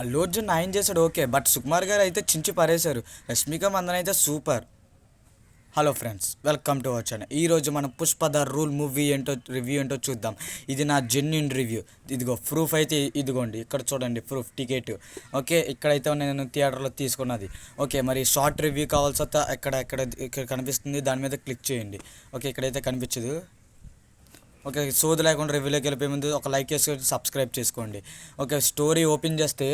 అల్లు అర్జున్ నయం చేశాడు okay. But Sukumar గారు అయితే చించి పారేశారు. రష్మిక మందన్ అయితే super. Hello friends welcome to our channel. ఈరోజు మనం పుష్ప ద రూల్ మూవీ ఏంటో రివ్యూ ఏంటో చూద్దాం. ఇది నా జెన్యున్ రివ్యూ ఇదిగో ప్రూఫ్ అయితే ఇదిగోండి. ఇక్కడ చూడండి ప్రూఫ్ టికెట్ ఓకే ఇక్కడైతే నేను థియేటర్లో తీసుకున్నది. ఓకే మరి షార్ట్ రివ్యూ కావాల్సి వస్తే ఇక్కడ ఎక్కడ ఇక్కడ కనిపిస్తుంది దాని మీద క్లిక్ చేయండి. ఓకే ఇక్కడైతే కనిపించదు. ఓకే సోది లేకుండా రివ్యూలోకి వెళ్ళిపోయే ముందు ఒక లైక్ చేసుకొని సబ్స్క్రైబ్ చేసుకోండి. ఓకే స్టోరీ ఓపెన్ చేస్తే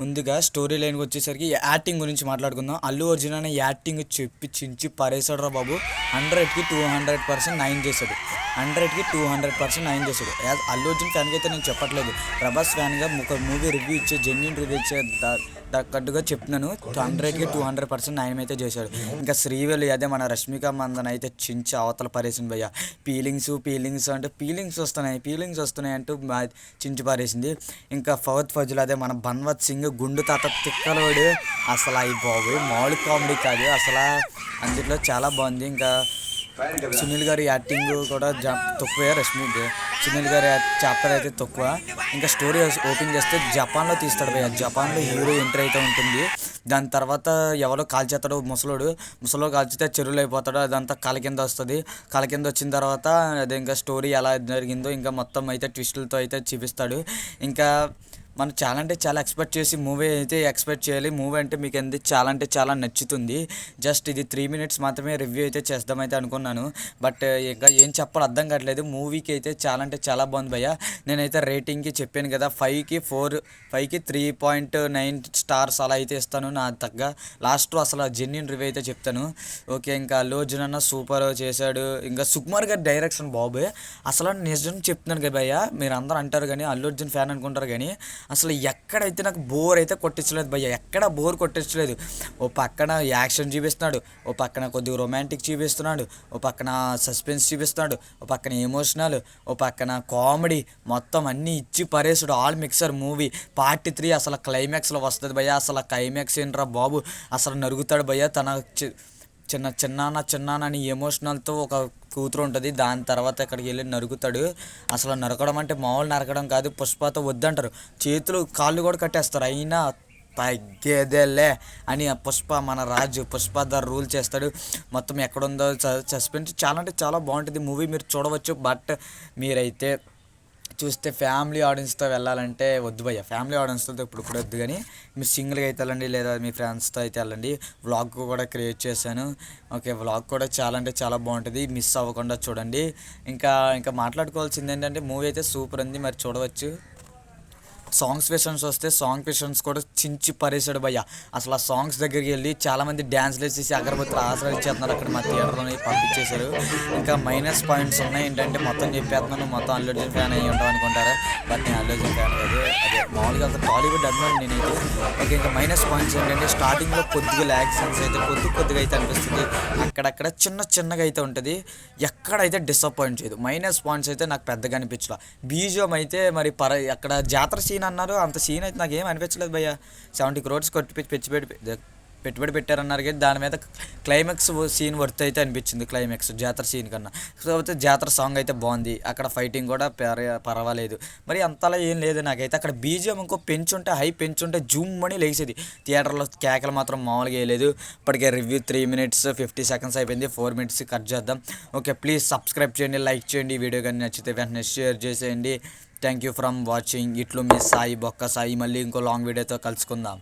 ముందుగా స్టోరీ లైన్కి వచ్చేసరికి యాక్టింగ్ గురించి మాట్లాడుకుందాం. అల్లు అర్జున్ అనే యాక్టింగ్ చెప్పి చించి పరేశాడు రా బాబు. హండ్రెడ్కి టూ హండ్రెడ్ పర్సెంట్ నైన్ చేశాడు. హండ్రెడ్కి టూ హండ్రెడ్ పర్సెంట్ నైన్ చేశాడు. యాజ్ అల్లు అర్జున్ ఫ్యాన్కి అయితే నేను చెప్పట్లేదు. ప్రభాస్ ఫ్యాన్గా ఒక మూవీ రివ్యూ ఇచ్చే జెన్యున్ రివ్యూ ఇచ్చే తగ్గట్టుగా చెప్తున్నాను హండ్రెడ్కి టూ హండ్రెడ్ పర్సెంట్ నయం అయితే చేశాడు. ఇంకా శ్రీవల్లి అదే మన రష్మిక మందన్ అయితే చించి అవతల పరేసింది భయ్య. పీలింగ్స్ పీలింగ్స్ అంటే పీలింగ్స్ వస్తున్నాయి పీలింగ్స్ వస్తున్నాయి అంటూ చించి పారేసింది. ఇంకా ఫవత్ ఫజుల్ అదే మన బన్వత్ సింగ్ గుండు తాత తిక్కలోడు. అసలు అయి బాబు మామూలు కామెడీ కాదు. అసలు అందులో చాలా బాగుంది. ఇంకా సునీల్ గారి యాక్టింగ్ కూడా జా తక్కువే రష్మి సునీల్ గారి చాప్టర్ అయితే తక్కువ. ఇంకా స్టోరీ ఓపెన్ చేస్తే జపాన్లో తీస్తాడు భయ్య. జపాన్లో హీరో ఎంటర్ అయితే ఉంటుంది. దాని తర్వాత ఎవరో కాల్చేస్తాడు ముసలోడు. ముసలో కాల్చితే చెరువులు అయిపోతాడు. అదంతా కాల కింద వస్తుంది. కాల కింద వచ్చిన తర్వాత అదే ఇంకా స్టోరీ ఎలా జరిగిందో ఇంకా మొత్తం అయితే ట్విస్టులతో అయితే చూపిస్తాడు. ఇంకా మనం చాలా అంటే చాలా ఎక్స్పెక్ట్ చేసి మూవీ అయితే ఎక్స్పెక్ట్ చేయాలి. మూవీ అంటే మీకు ఎందుకు చాలా అంటే చాలా నచ్చుతుంది. జస్ట్ ఇది త్రీ మినిట్స్ మాత్రమే రివ్యూ అయితే చేద్దామైతే అనుకున్నాను. బట్ uh, ఇంకా ఏం చెప్పాలో అర్థం కావట్లేదు. మూవీకి అయితే చాలా అంటే చాలా బాగుంది భయ్య. నేనైతే రేటింగ్కి చెప్పాను కదా ఫైవ్కి ఫోర్ ఫైవ్కి త్రీ పాయింట్ నైన్ స్టార్స్ అలా అయితే ఇస్తాను. నా తగ్గ లాస్ట్ అసలు జెన్యున్ రివ్యూ అయితే చెప్తాను. ఓకే ఇంకా అల్లు అర్జున్ అన్న సూపర్ చేశాడు. ఇంకా సుకుమార్ గారి డైరెక్షన్ బాబు అసలు నిజం చెప్తున్నాను కదా భయ్య. మీరు అందరూ అంటారు కానీ అల్లు అర్జున్ ఫ్యాన్ అనుకుంటారు కానీ అసలు ఎక్కడైతే నాకు బోర్ అయితే కొట్టించలేదు భయ్య ఎక్కడ బోర్ కొట్టించలేదు. ఓ పక్కన యాక్షన్ చూపిస్తున్నాడు ఓ పక్కన కొద్దిగా రొమాంటిక్ చూపిస్తున్నాడు ఓ పక్కన సస్పెన్స్ చూపిస్తున్నాడు ఓ పక్కన ఎమోషనల్ ఓ పక్కన కామెడీ మొత్తం అన్నీ ఇచ్చి పరేసుడు all mixer movie part three అసలు క్లైమాక్స్లో వస్తుంది భయ్య అసలు క్లైమాక్స్ ఏంట్రా బాబు? అసలు నరుగుతాడు భయ్య తన చి- చిన్న చిన్నాన్న చిన్నాన్న అని ఎమోషనల్తో ఒక కూతురు ఉంటుంది. దాని తర్వాత అక్కడికి వెళ్ళి నరుకుతాడు. అసలు నరకడం అంటే మామూలు నరకడం కాదు. పుష్పతో వద్దంటారు. చేతులు కాళ్ళు కూడా కట్టేస్తారు. అయినా తగ్గేదేలే అని ఆ పుష్ప మన రాజు పుష్ప ద రూల్ చేస్తాడు. మొత్తం ఎక్కడుందో సస్పెన్స్ చాలా అంటే చాలా బాగుంటుంది. మూవీ మీరు చూడవచ్చు. బట్ మీరైతే చూస్తే ఫ్యామిలీ ఆడియన్స్తో వెళ్ళాలంటే వద్దు భయ్య. ఫ్యామిలీ ఆడియన్స్తో ఇప్పుడు కూడా వద్దు కానీ మీరు సింగిల్గా అయితే వెళ్ళండి లేదా మీ ఫ్రెండ్స్తో అయితే వెళ్ళండి. వ్లాగ్ కూడా క్రియేట్ చేశాను. ఓకే వ్లాగ్ కూడా చాలా అంటే చాలా బాగుంటుంది. మిస్ అవ్వకుండా చూడండి. ఇంకా ఇంకా మాట్లాడుకోవాల్సింది ఏంటంటే మూవీ అయితే సూపర్ ఉంది. మరి చూడవచ్చు. సాంగ్స్ క్వశ్చన్స్ వస్తే సాంగ్ క్వశ్చన్స్ కూడా చించి పరేశాడు భయ్య. అసలు ఆ సాంగ్స్ దగ్గరికి వెళ్ళి చాలామంది డ్యాన్స్లు వేసేసి అగరబత్తులు ఆశ్రయించేస్తున్నారు. అక్కడ మా థియేటర్లోనే పంపించేశారు. ఇంకా మైనస్ పాయింట్స్ ఉన్నాయి. ఏంటంటే మొత్తం చెప్పేస్తున్నాను. మొత్తం అల్లు ఫ్యాన్ అయ్యి ఉంటాం అనుకుంటారా. బట్ నేను అల్లు ఫ్యాన్ కాదు. అదే మామూలుగా అంత టాలీవుడ్ అభిమాని నేనైతే. ఓకే ఇంకా మైనస్ పాయింట్స్ ఏంటంటే స్టార్టింగ్లో కొద్దిగా యాక్షన్స్ అయితే కొద్ది కొద్దిగా అయితే అనిపిస్తుంది. అక్కడక్కడ చిన్న చిన్నగా అయితే ఉంటుంది. ఎక్కడైతే డిసప్పాయింట్ చేయదు. మైనస్ పాయింట్స్ అయితే నాకు పెద్దగా అనిపించలే. బీజియం అయితే మరి పర అక్కడ జాతర సీన్ అన్నారు. అంత సీన్ అయితే నాకు ఏం అనిపించలేదు భయ్య. సెవెంటీ క్రోడ్స్ కొట్టి పెట్టి పెట్టుబడి పెట్టారన్నారు కానీ దాని మీద క్లైమాక్స్ సీన్ వర్త్ అయితే అనిపించింది క్లైమాక్స్ జాతర సీన్ కన్నా. కాకపోతే జాతర సాంగ్ అయితే బాగుంది అక్కడ ఫైటింగ్ కూడా పర్వాలేదు. మరి అంతలా ఏం లేదు నాకైతే. అక్కడ బీజిఎం ఇంకో పెంచుంటే హై పెంచుంటే జూమ్ అని లేచేది. థియేటర్లో కేకలు మాత్రం మామూలుగా వేయలేదు ఇప్పటికే review three minutes fifty seconds అయిపోయింది. ఫోర్ మినిట్స్ కట్ చేద్దాం. ఓకే ప్లీజ్ సబ్స్క్రైబ్ చేయండి లైక్ చేయండి. ఈ వీడియో కానీ నచ్చితే వెంటనే షేర్ చేసేయండి. థ్యాంక్ యూ ఫ్రమ్ వాచింగ్ ఇట్లు మీ సాయి బొక్క సాయి. మళ్ళీ ఇంకో లాంగ్ వీడియోతో కలుసుకుందాం.